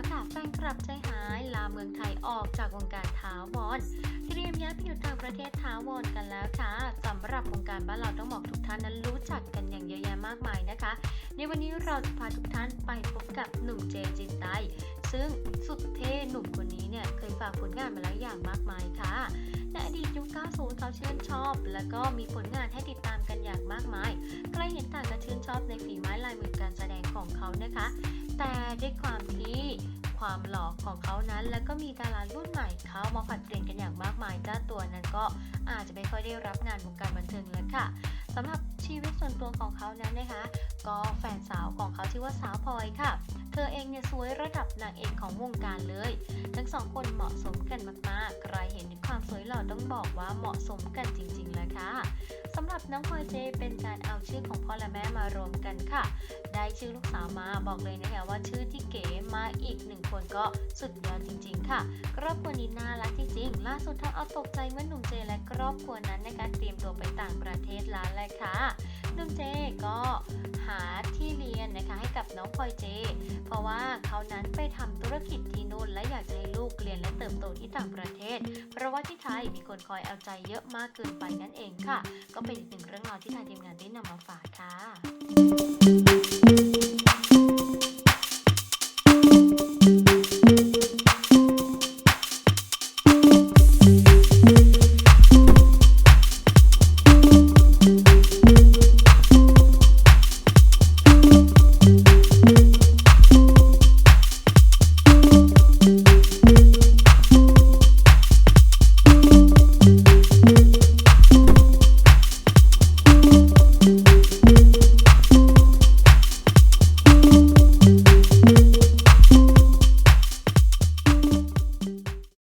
นคลับใจหายลาเมืองไทยออกจากวงการท้าวรเตรียมย้ายไปอยู่ต่างประเทศท้าวรกันแล้วค่ะสำหรับวงการบ้านเราต้องบอกทุกท่านนั้นรู้จักกันอย่างเยอะแยะมากมายนะคะ ในวันนี้เราจะพาทุกท่านไปพบกับหนุ่มเจจินไตซึ่งสุดเท่หนุ่มคนนี้เนี่ยเคยฝากผลงานมาแล้วอย่างมากมายค่ะในอดีตยุค 90 เขาชื่นชอบ แล้วก็มีผลงานให้ติดตามกันอย่างมากมาย ใครเห็นต่างก็ชื่นชอบในฝีไม้ลายมือการแสดงของเขานะคะ แต่ด้วยความ ความหล่อของเขานั้น แล้วก็มีดารารุ่นใหม่เข้ามาผัดเปลี่ยนกันอย่างมากมายเจ้าตัวนั้นก็อาจจะไม่ค่อยได้รับงานวงการบันเทิงแล้วค่ะสำหรับชีวิตส่วนตัวของเขานั้นนะคะ ก็แฟนสาวของเขาชื่อว่าสาวพลอยค่ะ เธอเองเนี่ยสวยระดับนางเอกของวงการเลย ทั้งสองคนเหมาะสมกันมากๆ ใครเห็นความสวยหล่อต้องบอกว่าเหมาะสมกันจริงๆเลยค่ะ สำหรับน้องพลอยเจเป็นการเอาชื่อของพ่อและแม่มารวมกันค่ะ ได้ชื่อลูกสาวมาบอกเลยนะคะว่าชื่อที่เก๋มาอีกหนึ่งคนก็สุดยอดจริง ๆ ค่ะ ครอบครัวนี้น่ารักจริงๆล่าสุดทางเอาตกใจเมื่อหนุ่มเจและครอบครัวนั้นในะคะเตรียมตัวไปต่างประเทศแล้วแหละค่ะหนุ่มเจก็หาที่เรียนนะคะให้กับน้องพลอยเจ เพราะว่าเขานั้นไปทำธุรกิจที่นู่นและอยากจะให้ลูกเรียนและเติบโตที่ต่างประเทศ ราะว่าที่ไทยมีคนคอยเอาใจเยอะมากเกินไปนั่นเองค่ะ ก็เป็นอีกหนึ่งเรื่องราวที่ทางทีมงานได้นำมาฝากค่ะ